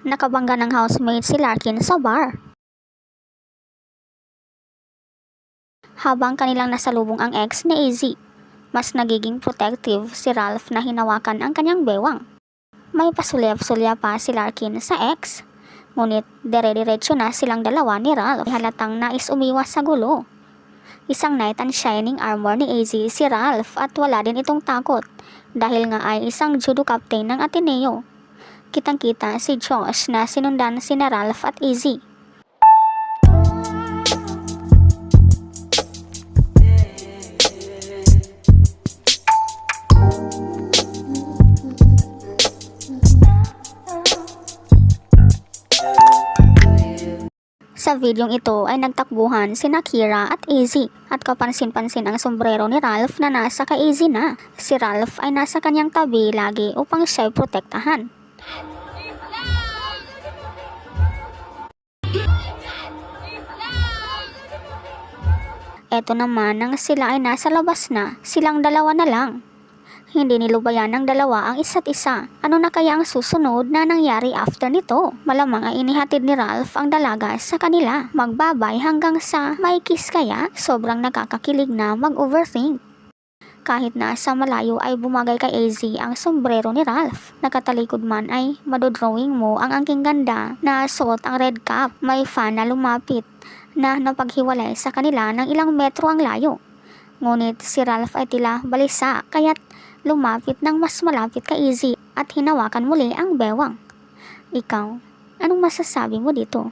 Nakabangga ng housemate si Larkin sa bar. Habang kanilang nasalubong ang ex ni AZ, mas nagiging protective si Ralph na hinawakan ang kanyang bewang. May pasulyap-sulya pa si Larkin sa ex. Ngunit dere-diretso na silang dalawa ni Ralph. Halatang nais umiwas sa gulo. Isang knight and shining armor ni AZ si Ralph at wala din itong takot dahil nga ay isang judo captain ng Ateneo. Kitang-kita si Josh na sinundan si na Ralph at AZ. Sa videong ito ay nagtakbuhan si Nakira at AZ at kapansin-pansin ang sombrero ni Ralph na nasa kay AZ na. Si Ralph ay nasa kanyang tabi lagi upang siya'y protektahan. Eto naman nang sila ay nasa labas na, silang dalawa na lang. Hindi nilubayan ng dalawa ang isa't isa. Ano na kaya ang susunod na nangyari after nito? Malamang ay inihatid ni Ralph ang dalaga sa kanila. Magbabay hanggang sa may kiss kaya? Sobrang nakakakilig na mag-overthink. Kahit na sa malayo ay bumagay kay AZ ang sombrero ni Ralph. Nakatalikod man ay madodrawing mo ang angking ganda na suot ang red cap. May fan na lumapit na napaghiwalay sa kanila ng ilang metro ang layo. Ngunit si Ralph ay tila balisa kaya't lumapit ng mas malapit kay Izzy at hinawakan muli ang bewang. Ikaw, anong masasabi mo dito?